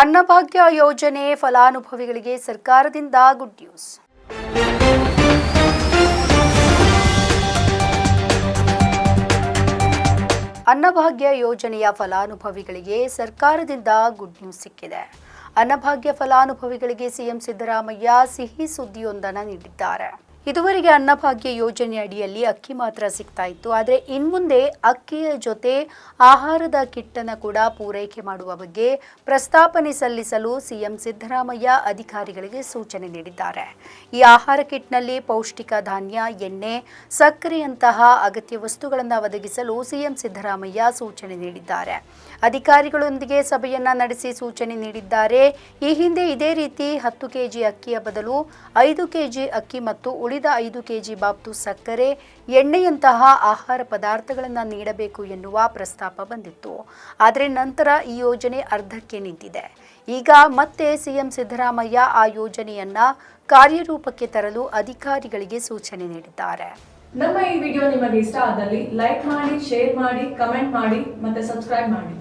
ಅನ್ನಭಾಗ್ಯ ಯೋಜನೆ ಫಲಾನುಭವಿಗಳಿಗೆ ಸರ್ಕಾರದಿಂದ ಗುಡ್ ನ್ಯೂಸ್ ಅನ್ನಭಾಗ್ಯ ಯೋಜನೆಯ ಫಲಾನುಭವಿಗಳಿಗೆ ಸರ್ಕಾರದಿಂದ ಗುಡ್ ನ್ಯೂಸ್ ಸಿಕ್ಕಿದೆ. ಅನ್ನಭಾಗ್ಯ ಫಲಾನುಭವಿಗಳಿಗೆ ಸಿಎಂ ಸಿದ್ದರಾಮಯ್ಯ ಸಿಹಿ ಸುದ್ದಿಯೊಂದನ್ನು ನೀಡಿದ್ದಾರೆ. ಇದುವರೆಗೆ ಅನ್ನಭಾಗ್ಯ ಯೋಜನೆ ಅಡಿಯಲ್ಲಿ ಅಕ್ಕಿ ಮಾತ್ರ ಸಿಗ್ತಾ ಇತ್ತು. ಆದರೆ ಇನ್ಮುಂದೆ ಅಕ್ಕಿಯ ಜೊತೆ ಆಹಾರದ ಕಿಟ್ಟನ್ನು ಕೂಡ ಪೂರೈಕೆ ಮಾಡುವ ಬಗ್ಗೆ ಪ್ರಸ್ತಾಪನೆ ಸಲ್ಲಿಸಲು ಸಿಎಂ ಸಿದ್ದರಾಮಯ್ಯ ಅಧಿಕಾರಿಗಳಿಗೆ ಸೂಚನೆ ನೀಡಿದ್ದಾರೆ. ಈ ಆಹಾರ ಕಿಟ್ನಲ್ಲಿ ಪೌಷ್ಟಿಕ ಧಾನ್ಯ, ಎಣ್ಣೆ, ಸಕ್ಕರೆಯಂತಹ ಅಗತ್ಯ ವಸ್ತುಗಳನ್ನು ಒದಗಿಸಲು ಸಿಎಂ ಸಿದ್ದರಾಮಯ್ಯ ಸೂಚನೆ ನೀಡಿದ್ದಾರೆ. ಅಧಿಕಾರಿಗಳೊಂದಿಗೆ ಸಭೆಯನ್ನ ನಡೆಸಿ ಸೂಚನೆ ನೀಡಿದ್ದಾರೆ. ಈ ಹಿಂದೆ ಇದೇ ರೀತಿ ಹತ್ತು ಕೆಜಿ ಅಕ್ಕಿಯ ಬದಲು ಐದು ಕೆಜಿ ಅಕ್ಕಿ ಮತ್ತು ಉಳಿದ ಐದು ಕೆಜಿ ಬಾಬ್ತು ಸಕ್ಕರೆ, ಎಣ್ಣೆಯಂತಹ ಆಹಾರ ಪದಾರ್ಥಗಳನ್ನು ನೀಡಬೇಕು ಎನ್ನುವ ಪ್ರಸ್ತಾಪ ಬಂದಿತ್ತು. ಆದರೆ ನಂತರ ಈ ಯೋಜನೆ ಅರ್ಧಕ್ಕೆ ನಿಂತಿದೆ. ಈಗ ಮತ್ತೆ ಸಿಎಂ ಸಿದ್ದರಾಮಯ್ಯ ಆ ಯೋಜನೆಯನ್ನ ಕಾರ್ಯರೂಪಕ್ಕೆ ತರಲು ಅಧಿಕಾರಿಗಳಿಗೆ ಸೂಚನೆ ನೀಡಿದ್ದಾರೆ. ನಮ್ಮ ಈ ವಿಡಿಯೋ ನಿಮಗೆ ಇಷ್ಟ ಆದಲ್ಲಿ ಲೈಕ್ ಮಾಡಿ, ಶೇರ್ ಮಾಡಿ, ಕಮೆಂಟ್ ಮಾಡಿ ಮತ್ತೆ ಸಬ್ಸ್ಕ್ರೈಬ್ ಮಾಡಿ.